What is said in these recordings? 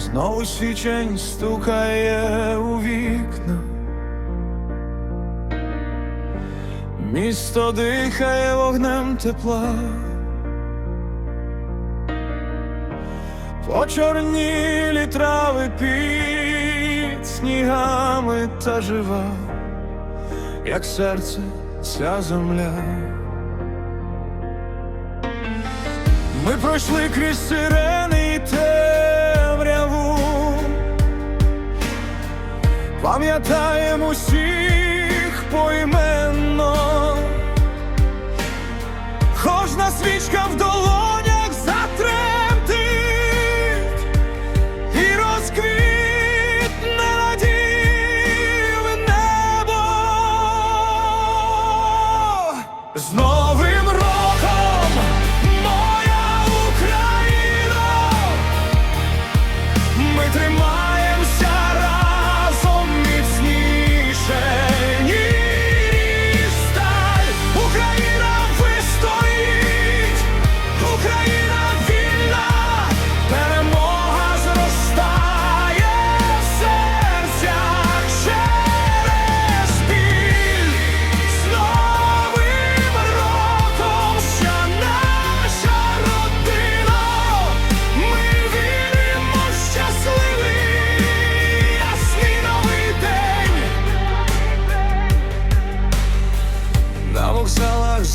Знову свічень стукає у вікна. Місто дихає вогнем тепла. Почорнілі трави під снігами та жива, як серце ця земля. Ми пройшли крізь сирени пам'ятаємо усіх поіменно, кожна свічка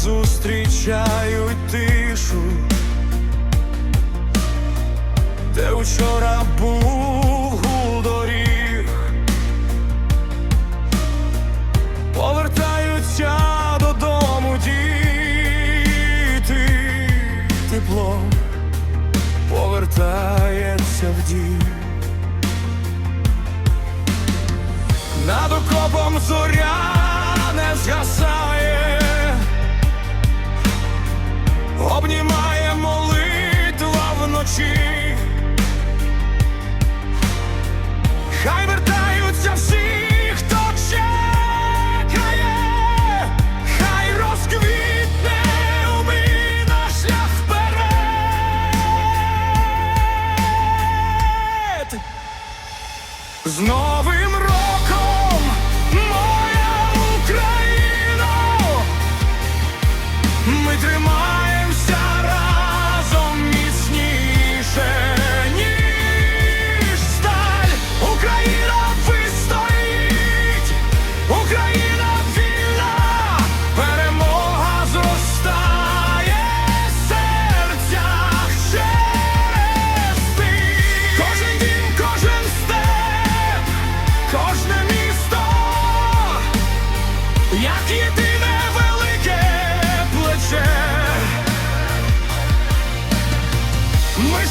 зустрічають тишу, де вчора був гул доріг. Повертаються додому діти, тепло повертається в дім. Над окопом зоря не згасає, обнімає молитва вночі.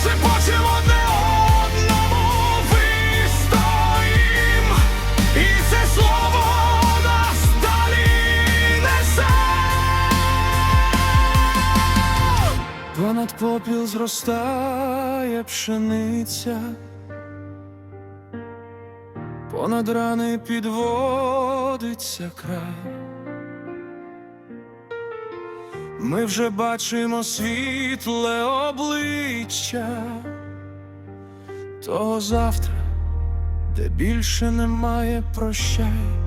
Шепочемо одне одному і це слово нас. Понад попіл зростає пшениця, понад рани підводиться край. Ми вже бачимо світле обличчя того завтра, де більше немає прощай.